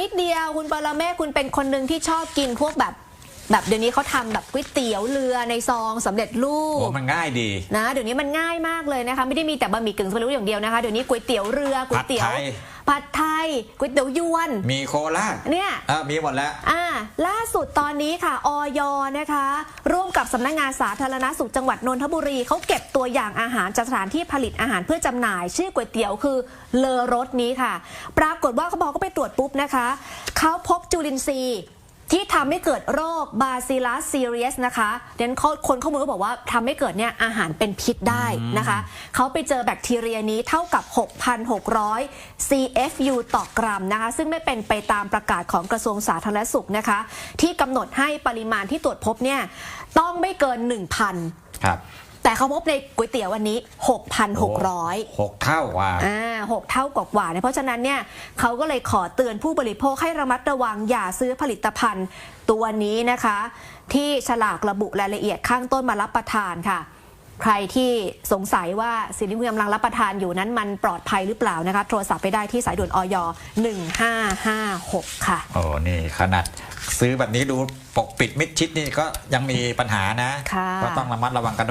นิดเดียวคุณปรเมศคุณเป็นคนหนึ่งที่ชอบกินพวกแบบแบบเดี๋ยวนี้เขาทำแบบก๋วยเตี๋ยวเรือในซองสำเร็จรูโอ้ปมันง่ายดีนะเดี๋ยวนี้มันง่ายมากเลยนะคะไม่ได้มีแต่บะหมี่กึ่งสำเร็จรูปอย่างเดียวนะคะเดี๋ยวนี้ก๋วยเตี๋ยวเรือก๋วยเตี๋ยวผัดไท ยผัดไทยก๋วยเตี๋ยวยวน มีโคราชเนี่ยอะมีหมดแล้วอ่าล่าสุดตอนนี้ค่ะออยนะคะ ร่วมกับสำนักงานสาธารณสุขจังหวัดนนทบุรีเขาเก็บตัวอย่างอาหารจากสถานที่ผลิตอาหารเพื่อจำหน่าย ชื่อก๋วยเตี๋ยวคือเลอรสนี้ค่ะ ปรากฏว่าเขาบอกเขาไปตรวจปุ๊บนะคะเขาพบจุลินทรีย์ ที่ทำให้เกิดโรคบาซิลัสซีเรียสนะคะเดนเขาคนข้อมูลก็บอกว่าทำให้เกิดเนี่ยอาหารเป็นพิษได้นะคะ เขาไปเจอแบคทีเรียนี้เท่ากับ 6,600 CFU ต่อกรัมนะคะ ซึ่งไม่เป็นไปตามประกาศของกระทรวงสาธารณสุขนะคะ ที่กำหนดให้ปริมาณที่ตรวจพบเนี่ยต้องไม่เกิน 1,000 ครับ แต่เขาพบในก๋วยเตี๋ยววันนี้ 6,600หกเท่ากว่าอ่าหกเท่ากว่าๆเนี่ยเพราะฉะนั้นเนี่ยเขาก็เลยขอเตือนผู้บริโภคให้ระมัดระวังอย่าซื้อผลิตภัณฑ์ตัวนี้นะคะ ที่ฉลากระบุรายละเอียดข้างต้นมารับประทานค่ะ ใครที่สงสัยว่าสิ่งที่คุณกำลังรับประทานอยู่นั้นมันปลอดภัยหรือเปล่านะคะ โทรศัพท์ไปได้ที่สายด่วนออย1556 ค่ะ โอ้นี่ขนาดซื้อแบบนี้ดูปกปิดมิดชิดนี่ก็ยังมีปัญหานะค่ะ ก็ต้องระมัดระวังกันด้วย